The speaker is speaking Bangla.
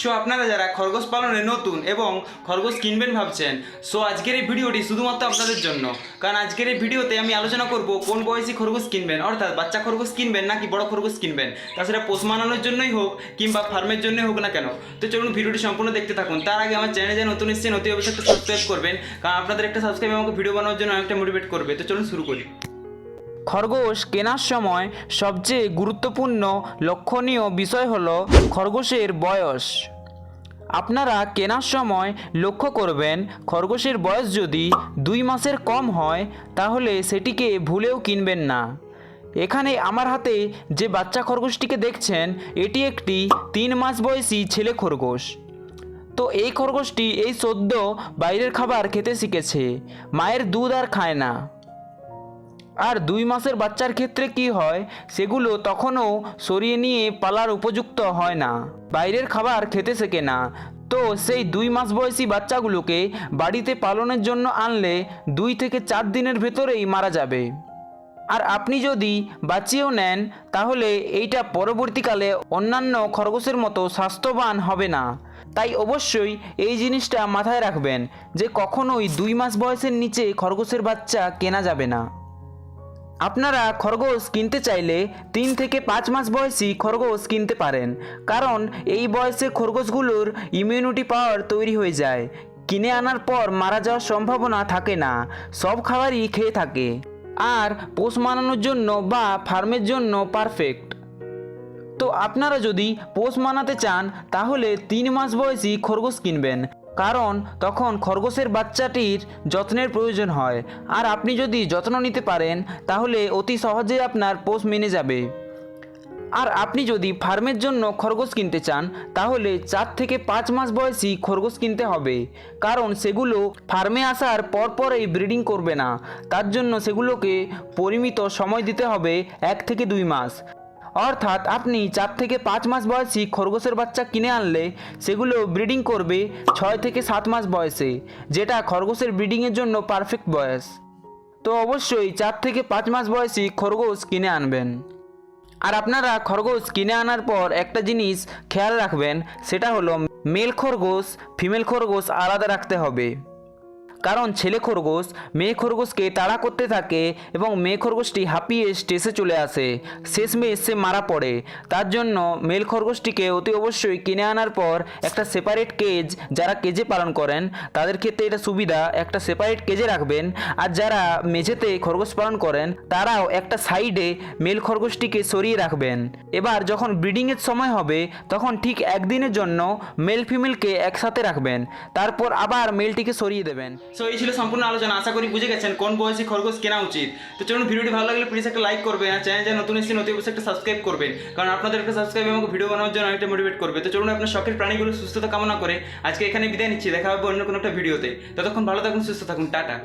সো আপনারা যারা খরগোশ পালনে নতুন এবং খরগোশ কিনবেন ভাবছেন সো আজকের এই ভিডিওটি শুধুমাত্র আপনাদের জন্য। কারণ আজকের এই ভিডিওতে আমি আলোচনা করব কোন বয়সী খরগোশ কিনবেন, অর্থাৎ বাচ্চা খরগোশ কিনবেন নাকি বড় খরগোশ কিনবেন। তা সেটা পোষ মানানোর জন্যই হোক কিংবা ফার্মের জন্যই হোক না কেন, তো চলুন ভিডিওটি সম্পূর্ণ দেখতে থাকুন। তার আগে আমার চ্যানেলে যে নতুন এসেছেন, অতি অবশ্যই সাবস্ক্রাইব করবেন। কারণ আপনাদের একটা সাবস্ক্রাইব আমাকে ভিডিও বানানোর জন্য অনেকটা মোটিভেট করবে। তো চলুন শুরু করি। খরগোশ কেনার সময় সবচেয়ে গুরুত্বপূর্ণ লক্ষণীয় বিষয় হল খরগোশের বয়স। আপনারা কেনার সময় লক্ষ্য করবেন, খরগোশের বয়স যদি দুই মাসের কম হয়, তাহলে সেটিকে ভুলেও কিনবেন না। এখানে আমার হাতে যে বাচ্চা খরগোশটিকে দেখছেন, এটি একটি তিন মাস বয়সী ছেলে খরগোশ। তো এই খরগোশটি এই সদ্য বাইরের খাবার খেতে শিখেছে, মায়ের দুধ আর খায় না। আর দুই মাসের বাচ্চার ক্ষেত্রে কি হয়, সেগুলো তখনও সরিয়ে নিয়ে পালার উপযুক্ত হয় না। বাইরের খাবার খেতে শেখে না। তো সেই দুই মাস বয়সী বাচ্চাগুলোকে বাড়িতে পালনের জন্য আনলে দুই থেকে চার দিনের ভেতরেই মারা যাবে। আর আপনি যদি বাঁচিয়েও নেন, তাহলে এইটা পরবর্তীকালে অন্যান্য খরগোশের মতো স্বাস্থ্যবান হবে না। তাই অবশ্যই এই জিনিসটা মাথায় রাখবেন যে কখনোই দুই মাস বয়সের নিচে খরগোশের বাচ্চা কেনা যাবে না। আপনারা খরগোশ কিনতে চাইলে তিন থেকে পাঁচ মাস বয়সী খরগোশ কিনতে পারেন। কারণ এই বয়সে খরগোশগুলোর ইমিউনিটি পাওয়ার তৈরি হয়ে যায়। কিনে আনার পর মারা যাওয়ার সম্ভাবনা থাকে না। সব খাবারই খেয়ে থাকে। আর পোষ মানানোর জন্য বা ফার্মের জন্য পারফেক্ট তো আপনারা যদি পোষ মানাতে চান, তাহলে তিন মাস বয়সী খরগোশ কিনবেন। কারণ তখন খরগোশের বাচ্চাটির যত্নের প্রয়োজন হয়। আর আপনি যদি যত্ন নিতে পারেন, তাহলে অতি সহজে আপনার পোষ মেনে যাবে। আর আপনি যদি ফার্মের জন্য খরগোশ কিনতে চান, তাহলে চার থেকে পাঁচ মাস বয়সী খরগোশ কিনতে হবে। কারণ সেগুলো ফার্মে আসার পরপরই ব্রিডিং করবে না। তার জন্য সেগুলোকে পরিমিত সময় দিতে হবে এক থেকে দুই মাস। অর্থাৎ আপনি চার থেকে পাঁচ মাস বয়সী খরগোশের বাচ্চা কিনে আনলে সেগুলো ব্রিডিং করবে ছয় থেকে সাত মাস বয়সে, যেটা খরগোশের ব্রিডিংয়ের জন্য পারফেক্ট বয়স। তো অবশ্যই চার থেকে পাঁচ মাস বয়সী খরগোশ কিনে আনবেন। আর আপনারা খরগোশ কিনে আনার পর একটা জিনিস খেয়াল রাখবেন, সেটা হলো মেল খরগোশ, ফিমেল খরগোশ আলাদা রাখতে হবে। কারণ ছেলে খরগোশ, মেয়ে খরগোশকে তাড়া করতে থাকে এবং মেয়ে খরগোশটি হাঁপিয়ে স্টেসে চলে আসে। শেষমেশ সে মারা পড়ে। তার জন্য মেল খরগোশটিকে অতি অবশ্যই কিনে আনার পর একটা সেপারেট কেজ যারা কেজে পালন করেন, তাদের ক্ষেত্রে এটা সুবিধা, একটা সেপারেট কেজে রাখবেন। আর যারা মেঝেতে খরগোশ পালন করেন, তারাও একটা সাইডে মেল খরগোশটিকে সরিয়ে রাখবেন। এবার যখন ব্রিডিংয়ের সময় হবে, তখন ঠিক একদিনের জন্য মেল ফিমেলকে একসাথে রাখবেন। তারপর আবার মেলটিকে সরিয়ে দেবেন। সো এই ছিল সম্পূর্ণ আলোচনা। আশা করি বুঝে গেছেন কোন বয়সী খরগোশ কেনা উচিত। তো চলুন ভিডিওটি ভালো লাগলে প্লিজ একটা লাইক করবেন আর চ্যানেল যা নতুন এসে নতুন অবশ্যই একটা সাবস্ক্রাইব করবেন। কারণ আপনাদের একটা সাবস্ক্রাইব আমাকে ভিডিও বানানোর জন্য অনেকটা মোটিভেট করবে। তো চলুন আপনার শখের প্রাণীগুলো সুস্থতা কামনা করে আজকে এখানে বিদায় নিচ্ছি। দেখা হবে অন্য কোনো একটা ভিডিওতে ততক্ষণ ভালো থাকুন, সুস্থ থাকুন। টাটা।